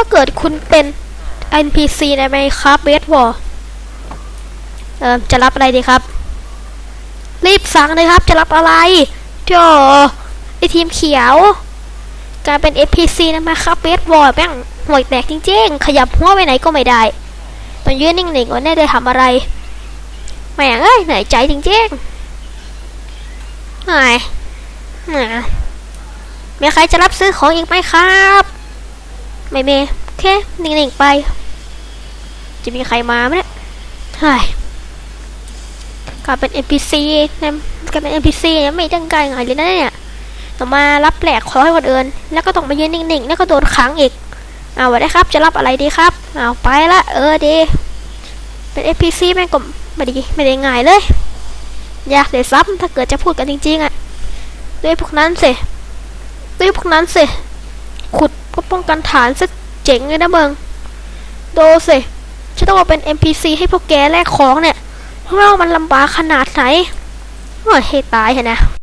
ถ้าเกิดคุณเป็น NPC ใน Minecraft Base War เออจะรับอะไรดีครับ รีบสั่งเลยครับ จะรับอะไรโธ่ไอทีมเขียว การเป็น NPC น Minecraft Base War แม่งห่วยแตกจริงๆ ขยับหัวไปไหนก็ไม่ได้ต้องยืนนิ่งๆว่าแน่ได้ทำอะไรแม่งเอ้ยเหนื่อยใจจริงๆไอ้หนามีใครจะรับซื้อของอีกไหมครับ ไม่มีโอเคนิ่งๆไป จะมีใครมาไหมเนี่ยเฮ้ยการเป็น NPC นะกลารเป็น NPC เนี่ยไม่จังไกลไงเลยนะเนี่ยต้องมารับแหลกขอให้คนอื่นแล้วก็ต้องมายืนนิ่งๆ แล้วก็โดนขังอีกเอาไว้ได้ครับ จะรับอะไรดีครับเอาไปละเออดี เป็น NPC แม่งก็ไม่ด้ไม่ได้ง่ายเลย อยากเสียซ้ำถ้าเกิดจะพูดกันจริงๆอะด้วยพวกนั้นสิด้วยพวกนั้นสิขุด ก็ป้องกันฐานซะเจ๋งเลยนะเบิงโดสิฉันต้องมาเป็น NPC ให้พวกแกแลกของเนี่ยเพราะว่ามันลำบากขนาดไหนเฮ้ยตายเถอะนะ